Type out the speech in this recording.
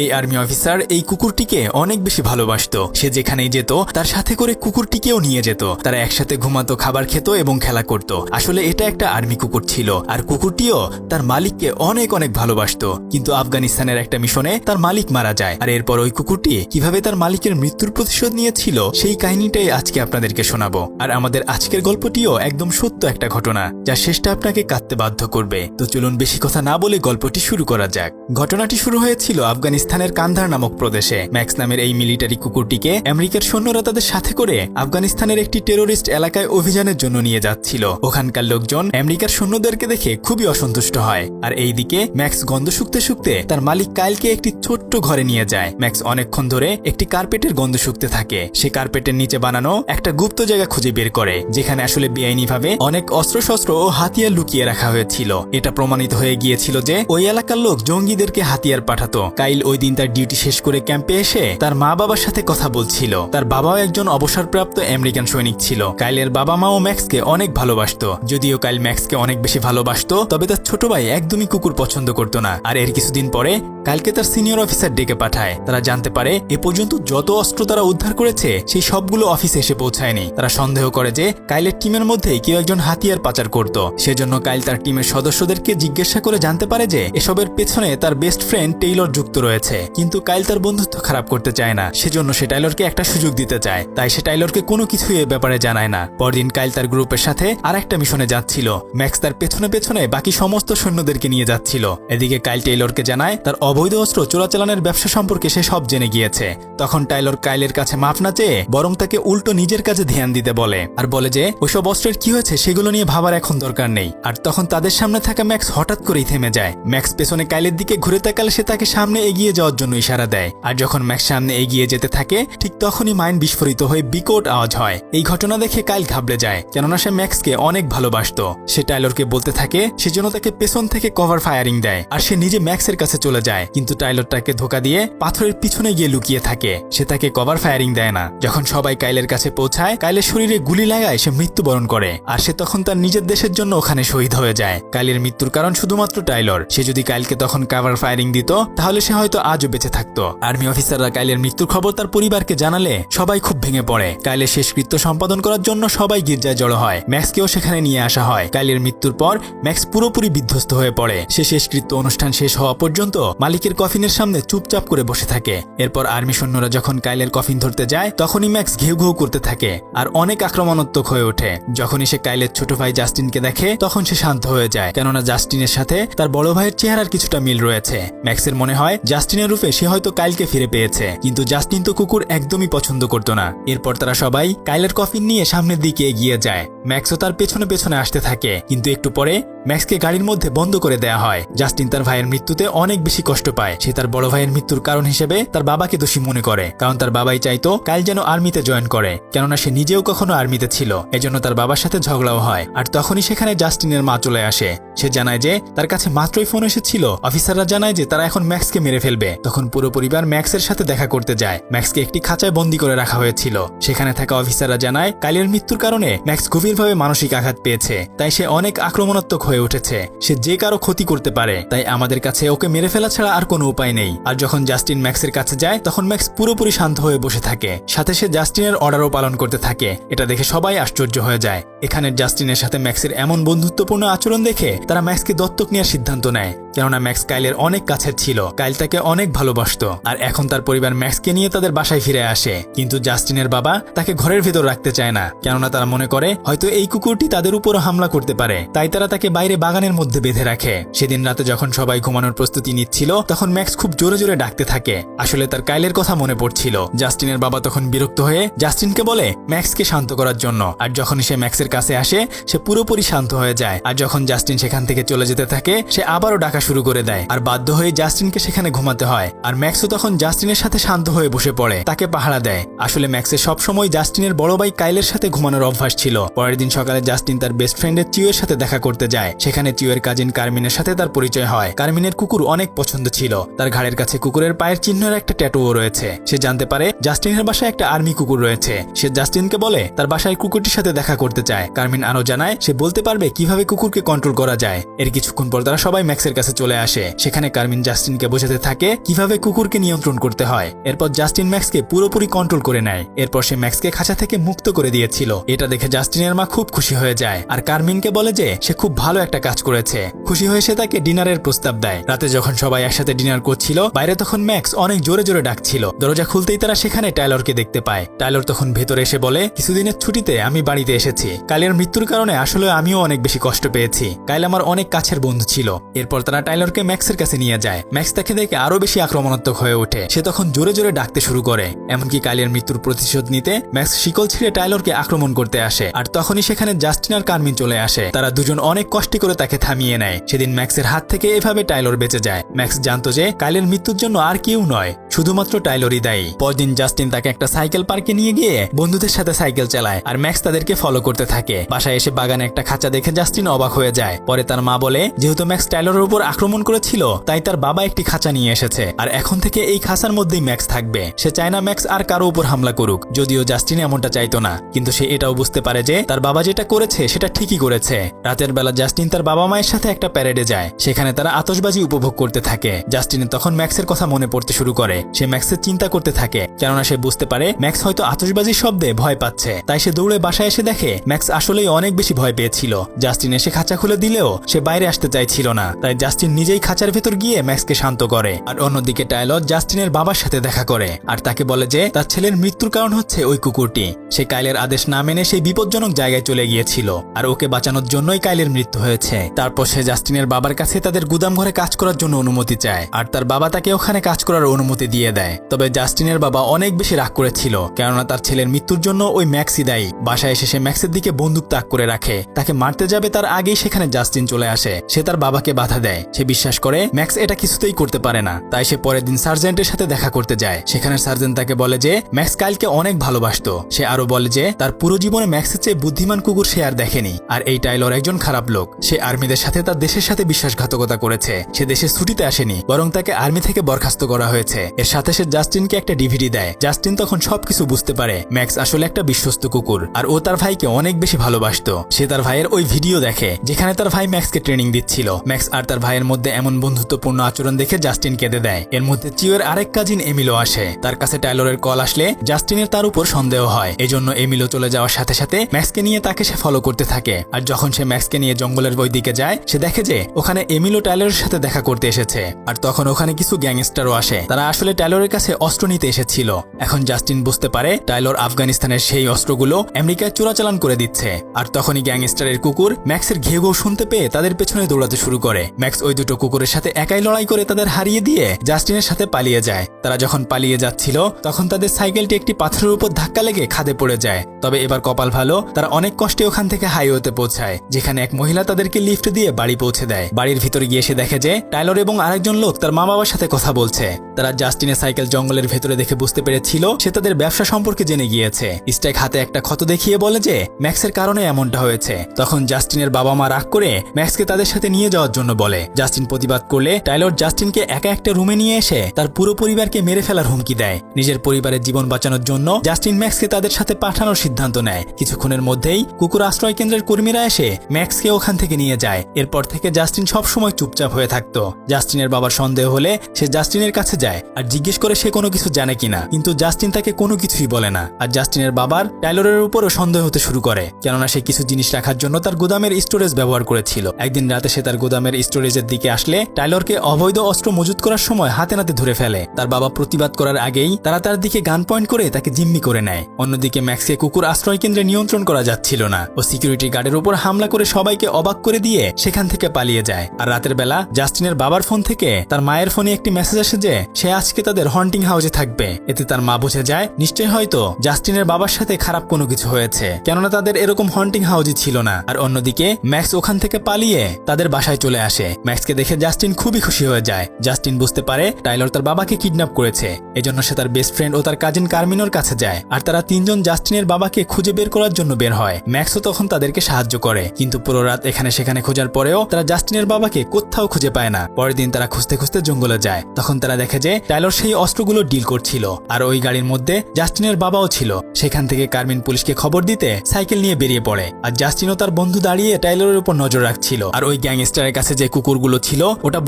এই army officer এই কুকুরটিকে অনেক বেশি ভালোবাসতো। সে যেখানেই যেত, তার সাথে করে কুকুরটিকেও নিয়ে যেত। তারা একসাথে ঘুমাতো, খাবার খেত এবং খেলা করত। আসলে এটা একটা আর্মি কুকুর ছিল। আর কুকুরটিও তার মালিককে অনেক অনেক ভালোবাসতো। কিন্তু আফগানিস্তানের একটা মিশনে তার মালিক মারা যায়। আর এরপর ওই কুকুরটি কীভাবে তার মালিকের মৃত্যুর প্রতিশোধ নিয়েছিল, সেই কাহিনীটাই আজকে আপনাদেরকে শোনাবো। আর আমাদের আজকের গল্পটিও একদম সত্য একটা ঘটনা, যা শেষটা আপনাকে কাঁদতে বাধ্য করবে। তো চলুন বেশি কথা না বলে গল্পটি শুরু করা যাক। ঘটনাটি শুরু হয়েছিল আফগানিস্তানের কান্ধার নামক প্রদেশে। ম্যাক্স নামের এই মিলিটারি কুকুরটিকে আমেরিকার সৈন্যরা তাদের সাথে করে আফগানিস্তানের একটি টেরোরিস্ট এলাকায় অভিযানের জন্য নিয়ে যাচ্ছিল। ওখানকার লোকজন আমেরিকার সৈন্যদেরকে দেখে খুবই অসন্তুষ্ট হয়। আর এইদিকে ম্যাক্স গন্ধ শুকতে শুকতে তার মালিক কাইলকে একটি ছোট্ট ঘরে নিয়ে যায়। ম্যাক্স অনেকক্ষণ ধরে একটি কার্পেটের গন্ধ শুকতে থাকে। সে কার্পেটের নিচে বানানো একটা গুপ্ত জায়গা খুঁজে বের করে, যেখানে আসলে বেআইনিভাবে অনেক অস্ত্রশস্ত্র ও হাতিয়ার লুকিয়ে রাখা হয়েছিল। এটা প্রমাণিত হয়ে গিয়েছিল যে ওই এলাকার লোক জঙ্গিদেরকে হাতিয়ার পাঠাতো। কাইল ওই দিন তার ডিউটি শেষ করে ক্যাম্পে এসে তার মা বাবার সাথে কথা বলছিল। তার বাবাও একজন অবসরপ্রাপ্ত আমেরিকান সৈনিক ছিল। কাইলের বাবা মাও ম্যাক্সকে অনেক ভালোবাসতো। যদিও কাইল ম্যাক্সকে অনেক বেশি ভালোবাসতো, তবে তার ছোট ভাই একদমই কুকুর পছন্দ করতো না। আর এর কিছুদিন পরে কালকে তার সিনিয়র অফিসার ডেকে পাঠায়। তারা জানতে পারে, এ পর্যন্ত যত অস্ত্র তারা উদ্ধার করেছে, সেই সবগুলো অফিসে এসে পৌঁছায়নি। তারা সন্দেহ করে যে কাইলের টিমের মধ্যে কেউ একজন হাতিয়ার পাচার করত। সেজন্য কাইল তার টিমের সদস্যদেরকে জিজ্ঞাসা করে জানতে পারে যে এসবের পেছনে তার বেস্ট ফ্রেন্ড টেইলর যুক্ত রয়েছে। কিন্তু কাইল তার বন্ধুত্ব খারাপ করতে চায় না। সেজন্য সে টাইলরকে একটা সুযোগ দিতে চায়। তাই সে টাইলরকে কোনো কিছুই এ ব্যাপারে জানায় না। পরদিন কাইল তার গ্রুপের সাথে আর একটা মিশনে যাচ্ছিল। ম্যাক্স তার পেছনে পেছনে বাকি সমস্ত সৈন্যদেরকে নিয়ে যাচ্ছিল। এদিকে কাইল টেইলরকে জানায়, তার অবৈধ অস্ত্র চোরাচালানের ব্যবসা সম্পর্কে সে সব জেনে গিয়েছে। তখন টাইলর কাইলের কাছে মাফ না চেয়ে বরং তাকে উল্টো নিজের কাছে ধ্যান দিতে বলে। আর বলে যে, ওইসব অস্ত্রের কি হয়েছে সেগুলো নিয়ে ভাবার এখন দরকার নেই। আর তখন তাদের সামনে থাকা ম্যাক্স হঠাৎ করেই থেমে যায়। ম্যাক্স পেছনে কাইলের দিকে ঘুরে তাকালে সে তাকে সামনে এগিয়ে যাওয়ার জন্য ইশারা দেয়। আর যখন ম্যাক্স সামনে এগিয়ে যেতে থাকে, ঠিক তখনই মাইন্ড বিস্ফোরিত হয়ে বিকট আওয়াজ হয়। এই ঘটনা দেখে কাইল ঘাবড়ে যায়, কেননা সে ম্যাক্সকে অনেক ভালোবাসতো। সে টাইলরকে বলতে থাকে সেজন্য তাকে পেছন থেকে কভার ফায়ারিং দেয়, আর সে নিজে ম্যাক্সের কাছে চলে যায়। কিন্তু টাইলর তাকে ধোকা দিয়ে পাথরের পিছনে গিয়ে লুকিয়ে থাকে। সে তাকে কভার ফায়ারিং দেয় না। যখন সবাই কাইলের কাছে পৌঁছায়, কাইলের শরীরে গুলি লাগায়, সে মৃত্যুবরণ করে। আর সে তখন তার নিজের দেশের জন্য ওখানে শহীদ হয়ে যায়। কাইলের মৃত্যুর কারণ শুধুমাত্র টাইলর। সে যদি কাইলকে তখন কভার ফায়ারিং দিত, তাহলে সে হয়তো আজও বেঁচে থাকতো। আর্মি অফিসাররা কাইলের মৃত্যুর খবর তার পরিবারকে জানালে সবাই খুব ভেঙে পড়ে। কাইলের শেষকৃত্য সম্পাদন করার জন্য সবাই গির্জায় জড়ো হয়। ম্যাক্সকেও সেখানে নিয়ে আসা হয়। কাইলের মৃত্যুর পর ম্যাক্স পুরোপুরি বিধ্বস্ত হয়ে পড়ে। সে শেষকৃত্য অনুষ্ঠান শেষ হওয়া পর্যন্ত মালিকের কফিনের সামনে চুপচাপ করে বসে থাকে। এরপর আর্মি সৈন্যরা যখন কাইলের কফিন ধরতে যায়, তখনই ম্যাক্স ঘেউ ঘেউ করতে থাকে আর অনেক আক্রমণাত্মক হয়ে ওঠে। যখনই সে কাইলের ছোট ভাই জাস্টিনকে দেখে, তখন সে শান্ত হয়ে যায়। কেননা জাস্টিনের সাথে তার বড় ভাইয়ের চেহারার কিছুটা মিল রয়েছে। ম্যাক্সের মনে হয় জাস্টিনের রূপে সে হয়তো কাইলকে ফিরে পেয়েছে, কিন্তু জাস্টিন তো কুকুর একদমই পছন্দ করতো না। এরপর তারা সবাই কাইলের কফিন নিয়ে সামনের দিকে এগিয়ে যায়। ম্যাক্সও তার পেছনে পেছনে আসতে থাকে, কিন্তু একটু পরে ম্যাক্সকে গাড়ির মধ্যে বন্ধ করে দেয়া হয়। জাস্টিন তার ভাইয়ের মৃত্যুতে অনেক বেশি কষ্ট পায়। সে তার বড় ভাইয়ের মৃত্যুর কারণ হিসেবে তার বাবাকে দোষী মনে করে, কারণ তার বাবাই চাইতো কাইল যেন আর্মিতে জয়েন করে, কেননা সে নিজেও কখনো আর্মিতে ছিল। এজন্য তার বাবার সাথে ঝগড়াও হয়, আর তখনই সেখানে জাস্টিনের মা চলে আসে। সে জানায় যে তার কাছে মাত্রই ফোন এসেছিল। অফিসাররা জানায় যে তারা এখন ম্যাক্সকে মেরে ফেলবে। তখন পুরো পরিবার ম্যাক্সের সাথে দেখা করতে যায়। ম্যাক্সকে একটি খাঁচায় বন্দি করে রাখা হয়েছিল। সেখানে থাকা অফিসাররা জানায় কাইলের মৃত্যুর কারণে ম্যাক্স গভীরভাবে মানসিক আঘাত পেয়েছে, তাই সে অনেক আক্রমণাত্মক হয়ে উঠেছে। সে যে কারও ক্ষতি করতে পারে, তাই আমাদের কাছে ওকে মেরে ফেলা ছাড়া আর কোনো উপায় নেই। আর যখন জাস্টিন ম্যাক্সের কাছে যায়, তখন ম্যাক্স পুরোপুরি শান্ত হয়ে বসে থাকে। সাথে সে জাস্টিনের অর্ডারও পালন করতে থাকে। এটা দেখে সবাই আশ্চর্য হয়ে যায়। এখানে জাস্টিনের সাথে ম্যাক্সের এমন বন্ধুত্বপূর্ণ আচরণ দেখে তারা ম্যাক্সকে দত্তক নেওয়ার সিদ্ধান্ত নেয়। কেননা ম্যাক্স কাইলের অনেক কাছের ছিল। কাইল তাকে অনেক ভালোবাসতো। আর এখন তার পরিবার ম্যাক্সকে নিয়ে তাদের বাসায় ফিরে আসে। কিন্তু জাস্টিনের বাবা তাকে ঘরের ভেতর রাখতে চায় না। কেননা তারা মনে করে, হয়তো এই কুকুরটি তাদের উপর হামলা করতে পারে। তাই তারা তাকে বাইরে বাগানের মধ্যে বেঁধে রাখে। সেদিন রাতে যখন সবাই ঘুমানোর প্রস্তুতি নিচ্ছিল, তখন ম্যাক্স খুব জোরে জোরে ডাকতে থাকে। আসলে তার কাইলের কথা মনে পড়ছিল। জাস্টিনের বাবা তখন বিরক্ত হয়ে জাস্টিনকে বলে, ম্যাক্সকে শান্ত করার জন্য। আর যখন সে ম্যাক্সের কাছে আসে, সে পুরোপুরি শান্ত হয়ে যায়। আর যখন জাস্টিন সেখান থেকে চলে যেতে থাকে, সে আবারও ডাকা শুরু করে দেয় আর বাধ্য হয়ে জাস্টিনকে সেখানে ঘুমাতে হয়। আর ম্যাক্সও তখন জাস্টিনের সাথে শান্ত হয়ে বসে পড়ে, তাকে পাহারা দেয়। আসলে ম্যাক্সের সবসময় জাস্টিনের বড় ভাই কাইলের সাথে ঘুমানোর অভ্যাস ছিল। পরের দিন সকালে জাস্টিন তার বেস্ট ফ্রেন্ডের চিউয়ের সাথে দেখা করতে যায়। সেখানে চিউয়ের কাজিন কার্মিনের সাথে তার পরিচয় হয়। কার্মিনের কুকুর অনেক পছন্দ ছিল। তার ঘাড়ের কাছে কুকুরের পায়ের চিহ্নের একটা ট্যাটুও রয়েছে। সে জানতে পারে, জাস্টিনের বাসায় একটা আর্মি কুকুর রয়েছে। সে জাস্টিনকে বলে, তার বাসায় কুকুরটির সাথে দেখা করতে চায়। কার্মিন আরও জানায়, সে বলতে পারবে কীভাবে কুকুরকে কন্ট্রোল করা যায়। এর কিছুক্ষণ পর তারা সবাই ম্যাক্সের কাছে চলে আসে। সেখানে কার্মিন জাস্টিনকে বোঝাতে থাকে কীভাবে কুকুরকে নিয়ন্ত্রণ করতে হয়। এরপর জাস্টিন ম্যাক্সকে পুরোপুরি কন্ট্রোল করে নেয়। এরপর সে ম্যাক্সকে খাঁচা থেকে মুক্ত করে দিয়েছিল। এটা দেখে জাস্টিনের মা খুব খুশি হয়ে যায়। আর কার্মিনকে বলে যে, সে খুব ভালো একটা কাজ করেছে। খুশি হয়ে সে তাকে ডিনারের প্রস্তাব দেয়। রাতে যখন সবাই একসাথে ডিনার করছিল, বাইরে তখন ম্যাক্স অনেক জোরে জোরে ডাকছিল। দরজা খুলতেই তারা সেখানে টাইলরকে দেখতে পায়। টাইলর তখন ভেতরে এসে বলে, কিছুদিনের ছুটিতে আমি বাড়িতে এসেছি। কাইলের মৃত্যুর কারণে আসলে আমিও অনেক বেশি কষ্ট পেয়েছি। কাইল আমার অনেক কাছের বন্ধু ছিল। এরপর তারা টাইলরকে ম্যাক্সের কাছে নিয়ে যায়। ম্যাক্স তাকে দেখে আরও বেশি আক্রমণাত্মক হয়ে ওঠে। সে তখন জোরে জোরে ডাকতে শুরু করে। এমনকি কাইলের মৃত্যুর প্রতিশোধ নিতে ম্যাক্স শিকল ছিঁড়ে টাইলরকে আক্রমণ করতে আসে। আর তখনই সেখানে জাস্টিন আর কার্মিন চলে আসে। তারা দুজন অনেক কষ্ট করে তাকে থামিয়ে নেয়। সেদিন ম্যাক্সের হাত থেকে এভাবে টাইলর বেঁচে যায়। ম্যাক্স জানতো যে কাইলের মৃত্যুর জন্য আর কেউ নয়। শুধুমাত্র টাইলরই দায়ী। পরদিন জাস্টিন তাকে একটা সাইকেল পার্কে নিয়ে গিয়ে বন্ধুদের সাথে সাইকেল চালায় আর ম্যাক্স তাদেরকে ফলো করতে থাকে। বাসায় এসে বাগানে একটা খাঁচা দেখে জাস্টিন অবাক হয়ে যায়। পরে তার মা বলে, যেহেতু ম্যাক্স টাইলরের উপর আক্রমণ করেছিল, তাই তার বাবা একটি খাঁচা নিয়ে এসেছে। আর এখন থেকে এই খাঁচার মধ্যেই ম্যাক্স থাকবে। সে চায় না ম্যাক্স আর কারও উপর হামলা করুক। যদিও জাস্টিন এমনটা চাইতো না। কিন্তু সে এটাও বুঝতে পারে যে, তার বাবা যেটা করেছে, সেটা ঠিকই করেছে। রাতের বেলা জাস্টিন তার বাবা মায়ের সাথে একটা প্যারেডে যায়। সেখানে তারা আতশবাজি উপভোগ করতে থাকে। জাস্টিনের তখন ম্যাক্সের কথা মনে পড়তে শুরু করে। সে ম্যাক্সের চিন্তা করতে থাকে, কেননা সে বুঝতে পারে ম্যাক্স হয়তো আতশবাজির শব্দে ভয় পাচ্ছে। তাই সে দৌড়ে বাসায় এসে দেখে ম্যাক্স আসলেই অনেক বেশি ভয় পেয়েছিল। জাস্টিন এসে খাঁচা খুলে দিলেও সে বাইরে আসতে চাইছিল না। তাই জাস্টিন নিজেই খাঁচার ভেতর গিয়ে ম্যাক্সকে শান্ত করে। আর অন্যদিকে টাইলর জাস্টিনের বাবার সাথে দেখা করে। আর তাকে বলে যে তার ছেলের মৃত্যুর কারণ হচ্ছে ওই কুকুরটি। সে কাইলের আদেশ না মেনে সেই বিপজ্জনক জায়গায় চলে গিয়েছিল। আর ওকে বাঁচানোর জন্যই কাইলের মৃত্যু হয়েছে। তারপর সে জাস্টিনের বাবার কাছে তাদের গুদাম ঘরে কাজ করার জন্য অনুমতি চায়। আর তার বাবা তাকে ওখানে কাজ করার অনুমতি দিয়ে দেয়। তবে জাস্টিনের বাবা অনেক বেশি রাগ করেছিল, কেননা তার ছেলের মৃত্যুর জন্য ওই ম্যাক্সি দায়ী। বাসায় এসে সে ম্যাক্সের দিকে বন্দুক তাক করে রাখে। তাকে মারতে যাবে তার আগেই সেখানে জাস্টিন চলে আসে। সে তার বাবাকে বাধা দেয়। সে বিশ্বাস করে, ম্যাক্স এটা কিছুতেই করতে পারে না। তাই সে পরের দিন সার্জেন্টের সাথে দেখা করতে যায়। সেখানে সার্জেন্ট তাকে বলে যে, ম্যাক্স কাইলকে অনেক ভালোবাসতো। সে আরও বলে যে, তার পুরো জীবনে ম্যাক্সের চেয়ে বুদ্ধিমান কুকুর সে আর দেখেনি। আর এই টাইলর একজন খারাপ লোক। সে আর্মিদের সাথে তার দেশের সাথে বিশ্বাসঘাতকতা করেছে। সে দেশে ছুটিতে আসেনি, বরং তাকে আর্মি থেকে বরখাস্ত করা হয়েছে। এর সাথে সে জাস্টিনকে একটা ডিভিডি দেয়। জাস্টিন তখন সবকিছু বুঝতে পারে। ম্যাক্স আসলে একটা বিশ্বস্ত কুকুর। আর ও তার ভাইকে অনেক বেশি ভালোবাসতো। সে তার ভাইয়ের ওই ভিডিও দেখে, যেখানে তার ভাই ম্যাক্সকে ট্রেনিং দিচ্ছিল। ম্যাক্স আর তার ভাইয়ের মধ্যে এমন বন্ধুত্বপূর্ণ আচরণ দেখে জাস্টিন কেঁদে দেয়। এর মধ্যে চিওর আরেক কাজিন এমিলো আসে। তার কাছে টাইলরের কল আসলে জাস্টিনের তার উপর সন্দেহ হয়। এজন্য এমিলো চলে যাওয়ার সাথে সাথে ম্যাক্সকে নিয়ে তাকে সে ফলো করতে থাকে। আর যখন সে ম্যাক্সকে নিয়ে জঙ্গলের ওই দিকে যায়, সে দেখে যে ওখানে এমিলো টাইলরের সাথে দেখা করতে এসেছে। আর তখন ওখানে কিছু গ্যাংস্টারও আসে। তারা আসলে টাইলরের কাছে অস্ত্র নিতে এসেছিল। এখন জাস্টিন বুঝতে পারে টাইলর আফগানিস্তানের সেই অস্ত্রগুলো আমেরিকায় চোরাচালান করে দিচ্ছে। আর তখনই গ্যাংস্টারের কুকুর ম্যাক্সের ঘেউ শুনতে পেয়ে তাদের পেছনে দৌড়াতে শুরু করে। ম্যাক্স ওই দুটো কুকুরের সাথে একাই লড়াই করে তাদের হারিয়ে দিয়ে জাস্টিনের সাথে পালিয়ে যায়। তারা যখন পালিয়ে যাচ্ছিল, তখন তাদের সাইকেলটি একটি পাথরের উপর ধাক্কা লেগে খাদে পড়ে যায়। তবে এবার কপাল ভালো, তারা অনেক কষ্টে ওখান থেকে হাইওয়েতে পৌঁছায়, যেখানে এক মহিলা তাদেরকে লিফট দিয়ে বাড়ি পৌঁছে দেয়। বাড়ির ভিতরে গিয়ে সে দেখে যে টাইলর এবং আরেকজন লোক তার মা বাবার সাথে কথা বলছে। তারা জাস্টিনের সাইকেল জঙ্গলের ভেতরে দেখে বুঝতে পেরেছিল, সে তাদের ব্যবসা সম্পর্কে জেনে গিয়েছে। স্ট্যাক হাতে একটা ক্ষত দেখিয়ে বলে যে, ম্যাক্সের কারণে এমনটা হয়েছে। তখন জাস্টিনের বাবা মা রাগ করে ম্যাক্সকে তাদের সাথে নিয়ে যাওয়ার জন্য বলে। জাস্টিন প্রতিবাদ করলে টাইলর জাস্টিনকে একা একটা রুমে নিয়ে এসে তার পুরো পরিবারকে মেরে ফেলার হুমকি দেয়। নিজের পরিবারের জীবন বাঁচানোর জন্য জাস্টিন ম্যাক্সকে তাদের সাথে পাঠানোর সিদ্ধান্ত নেয়। কিছুক্ষণের মধ্যেই কুকুর আশ্রয় কেন্দ্রের কর্মীরা এসে ম্যাক্সকে ওখান থেকে নিয়ে যায়। এরপর থেকে জাস্টিন সবসময় চুপচাপ হয়ে থাকতো। জাস্টিনের বাবার সন্দেহ হলে সে জাস্টিনের কাছে যায় আর জিজ্ঞেস করে সে কোনো কিছু জানে কিনা। কিন্তু জাস্টিন তাকে কোনো কিছুই বলে না। আর জাস্টিনের বাবার টাইলরের উপরও সন্দেহ হতে শুরু করে। কেননা সে কিছু জিনিস রাখার জন্য তার গুদামের স্টোরেজ ব্যবহার করেছিল। একদিন রাতে সে তার গুদামের স্টোরেজের দিকে আসলে টাইলরকে অবৈধ অস্ত্র মজুত করার সময় হাতে নাতে ধরে ফেলে। তার বাবা প্রতিবাদ করার আগেই তারা তার দিকে গান পয়েন্ট করে তাকে জিম্মি করে নেয়। অন্যদিকে ম্যাক্সকে কুকুর আশ্রয় কেন্দ্রে নিয়ন্ত্রণ করা যাচ্ছিল না। ও সিকিউরিটি গার্ডের উপর হামলা করে সবাইকে অবাক করে দিয়ে সেখান থেকে পালিয়ে যায়। আর রাতের বেলা জাস্টিনের বাবার ফোন থেকে তার মায়ের ফোনে একটি মেসেজ আসে যে, সে আজকে তাদের হন্টিং হাউসে থাকবে। এতে তার মা বুঝে যায় নিশ্চয় হয়তো জাস্টিনের বাবার সাথে খারাপ কোনো কিছু হয়েছে। কেননা তাদের এরকম হন্টিং হাউসই ছিল না। আর অন্যদিকে, ম্যাক্স ওখান থেকে পালিয়ে তাদের বাসায় চলে আসে। ম্যাক্সকে দেখে জাস্টিন খুবই খুশি হয়ে যায়। জাস্টিন বুঝতে পারে, টাইলর তার বাবাকে কিডন্যাপ করেছে। এজন্য সে তার বেস্ট ফ্রেন্ড ও তার কাজিন কার্মিনোর কাছে যায়। আর তারা তিনজন জাস্টিনের বাবাকে খুঁজে বের করার জন্য বের হয়। ম্যাক্সও তখন তাদেরকে সাহায্য করে। কিন্তু পুরো রাত এখানে সেখানে খোঁজার পরেও তারা জাস্টিনের বাবাকে কোথাও খুঁজে পায় না। পরের দিন তারা খুঁজতে খুঁজতে জঙ্গলে যায়। তখন তারা দেখে যে, টাইলর সেই অস্ত্রগুলো ডিল করছিল। আর ওই গাড়ির মধ্যে জাস্টিনের বাবাও ছিল। সেখান থেকে কার্মিন পুলিশকে খবর দিতে সাইকেল নিয়ে বেরিয়ে পড়ে। আর জাস্টিনও তার বন্ধু দাঁড়িয়ে টাইলরের উপর নজর রাখছিল। আর ওই গ্যাংস্টারের কাছে যে কুকুরগুলো ছিল, ওটা